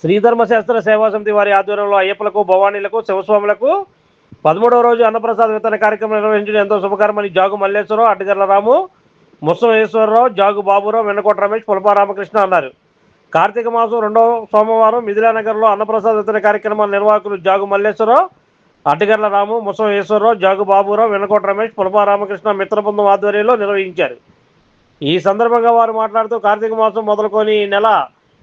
శ్రీధర్మశాస్త్ర సేవా సమితి వారి ఆధ్వర్యంలో అయ్యప్పలకు భవానీలకు శివస్వాములకు పదమూడవ రోజు అన్నప్రసాద వితరణ కార్యక్రమం నిర్వహించిన ఎంతో శుభకరమని జాగు మల్లేశ్వరరావు అడ్డగర్ల రాము ముసలేశ్వరరావు జాగు బాబురావు వెన్నకోట రమేష్ పులపా రామకృష్ణ అన్నారు. కార్తీక మాసం రెండవ సోమవారం మిథిలానగర్లో అన్నప్రసాద్ విత్తన కార్యక్రమాల నిర్వాహకులు జాగు మల్లేశ్వరరావు అడ్డగర్ల రాము ముసమేశ్వరరావు జాగు బాబురావు వెనకోట రమేష్ పులపా రామకృష్ణ మిత్రబృందం ఆధ్వర్యంలో నిర్వహించారు. ఈ సందర్భంగా వారు మాట్లాడుతూ కార్తీక మాసం మొదలుకొని నెల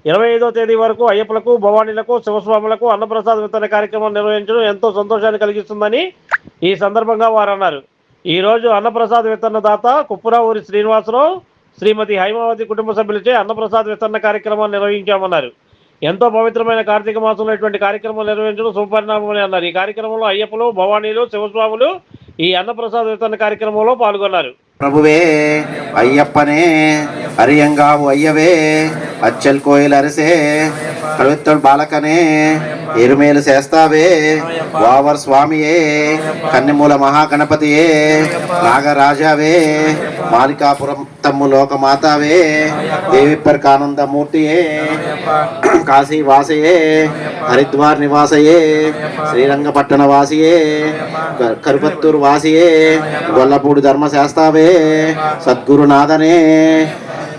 ఇరవై ఐదో తేదీ వరకు అయ్యప్పలకు భవానీలకు శివస్వాములకు అన్నప్రసాద్ వితరణ కార్యక్రమం నిర్వహించడం ఎంతో సంతోషాన్ని కలిగిస్తుందని ఈ సందర్భంగా వారు అన్నారు. ఈ రోజు అన్నప్రసాద వితరణ దాత కుప్పురావూరి శ్రీనివాసరావు శ్రీమతి హైమావతి కుటుంబ సభ్యులచే అన్నప్రసాద్ విస్తరణ కార్యక్రమాన్ని నిర్వహించామన్నారు. ఎంతో పవిత్రమైన కార్తీక మాసంలో ఇటువంటి కార్యక్రమం నిర్వహించడం శుభపరిణామం అన్నారు. ఈ కార్యక్రమంలో అయ్యప్పలు భవానీలు శివస్వాములు ఈ అన్నప్రసాద్ విస్తరణ కార్యక్రమంలో పాల్గొన్నారు. ప్రభువే అయ్యప్పనే அரியங்காவு ஐயவே அச்சல் கோயில் அரசே கழுத்தல் பாலகனே ఎరుమేలు చేస్తావే వావర్ స్వామియే కన్నెమూల మహాగణపతియే నాగరాజావే మాలికాపురం తమ్ము లోకమాతావే దేవిప్పర్కానందమూర్తియే కాశీ వాసయే హరిద్వార్ నివాసయే శ్రీరంగపట్టణ వాసియే క- కరుపత్తూరు వాసియే గొల్లపూడి ధర్మశాస్త్రావే సద్గురునాథనే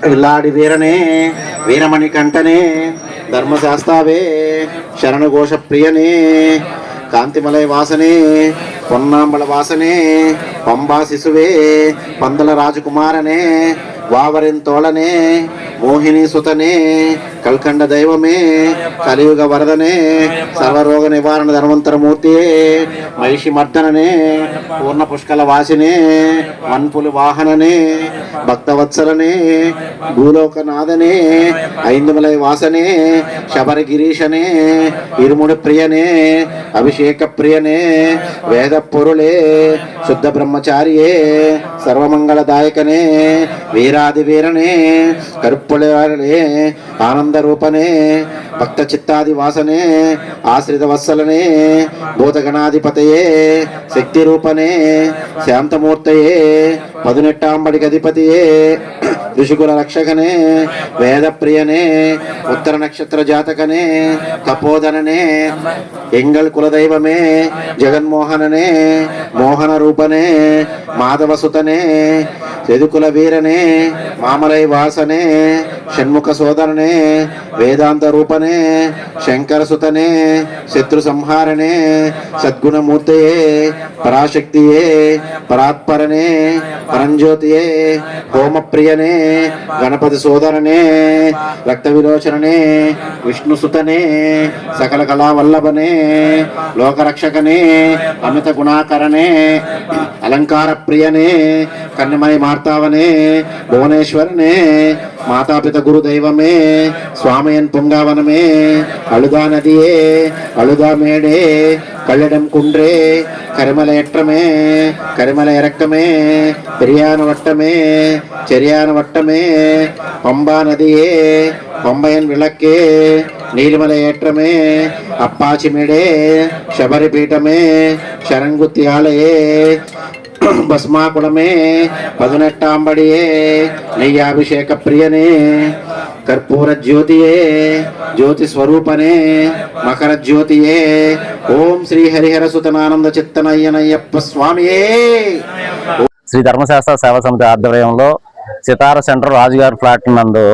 విల్లాడి వీరనే వీరమణి కంటనే ధర్మశాస్త్రావే శరణఘోష ప్రియనే కాంతిమలయ వాసనే పొన్నాంబళ వాసనే పంబా శిశువే పందల రాజకుమారనే వావరింతోళనే మోహిని సుతనే కల్కండ దైవమే కలియుగ వరదనే సర్వరోగ నివారణ ధర్మంతరమూర్తియే మహిషి మర్దననే పూర్ణ పుష్కల వాసినే మన్పులు వాహననే భక్తవత్సలనే భూలోకనాథనే ఐందుమలై వాసనే శబరి గిరీశనే ఇరుముడి ప్రియనే అభిషేక ప్రియనే వేద పొరులే శుద్ధ బ్రహ్మచారియే సర్వమంగళదాయకనే వీరాది వీరనే కరుప్పులే ఆనంద ఆనంద రూపనే భక్త చిత్తాది వాసనే ఆశ్రిత వత్సలనే భూతగణాధిపతయే శక్తి రూపనే శాంతమూర్తయే పదునెట్టాంబడికి అధిపతియే ఋషికుల రక్షకనే వేద ప్రియనే ఉత్తర నక్షత్ర జాతకనే కపోదననే ఎంగల్ కులదైవమే జగన్మోహననే మోహన రూపనే మాధవసుతనే యదుకుల వీరనే మామలై వాసనే షణ్ముఖ సోదరనే వేదాంత రూపనే శంకర సుతనే శత్రు సంహారణే సద్గుణమూర్తయే పరాశక్తియే పరాత్పరనే పరంజ్యోతియే హోమప్రియనే గణపతి సోదరనే రక్త విలోచననే విష్ణుసుతనే సకల కళావల్లభనే లోకరక్షకనే అమిత గుణాకరనే అలంకార ప్రియనే కన్నమణి మార్తావనే భువనేశ్వరనే మాతాపిత గురు దైవమే స్వామయన్ పొంగావనమే అలుదా నదియే అలుదా మేడే கள்ளிடம் குன்றே கருமல எற்றமே கருமல இறக்கமே பெரியான வட்டமே செரியான வட்டமே பம்பா நதியே பம்பையன் விளக்கே நீலிமலை ஏற்றமே அப்பாச்சிமிடே சபரி பீட்டமே சரண்குத்தி ஆலையே భస్మాకుళమే పదునెట్టాంబడియే నెయ్యాభిషేక ప్రియనే కర్పూర జ్యోతియే జ్యోతి స్వరూపనే మకర జ్యోతియే ఓం శ్రీ హరిహర సుతనానంద చిత్తనయ్యనయ్యప్ప స్వామియే శ్రీ ధర్మశాస్త్ర సేవా సమితి ఆధ్వర్యంలో సితార సెంటర్ రాజుగారి ఫ్లాట్ నందు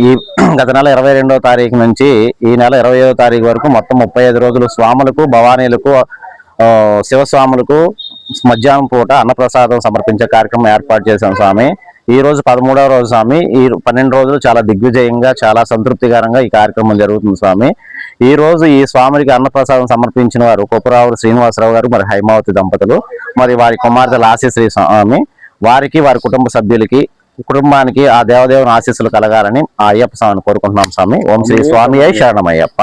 ఈ గత నెల ఇరవై రెండవ తారీఖు నుంచి ఈ నెల ఇరవై తారీఖు వరకు మొత్తం ముప్పై ఐదు రోజులు స్వాములకు భవానీలకు శివస్వాములకు మధ్యాహ్నం పూట అన్నప్రసాదం సమర్పించే కార్యక్రమం ఏర్పాటు చేశాం స్వామి. ఈ రోజు పదమూడవ రోజు స్వామి. ఈ పన్నెండు రోజులు చాలా దిగ్విజయంగా చాలా సంతృప్తికరంగా ఈ కార్యక్రమం జరుగుతుంది స్వామి. ఈ రోజు ఈ స్వామికి అన్నప్రసాదం సమర్పించిన వారు కొప్పరావుడు శ్రీనివాసరావు గారు మరి హైమావతి దంపతులు మరి వారి కుమార్తె లాసిశ్రీ స్వామి. వారికి వారి కుటుంబ సభ్యులకి కుటుంబానికి ఆ దేవదేవుని ఆశీస్సులు కలగాలని ఆ అయ్యప్ప స్వామిని కోరుకుంటున్నాం స్వామి. ఓం శ్రీ స్వామి. అయ్య శరణమయ్యప్ప.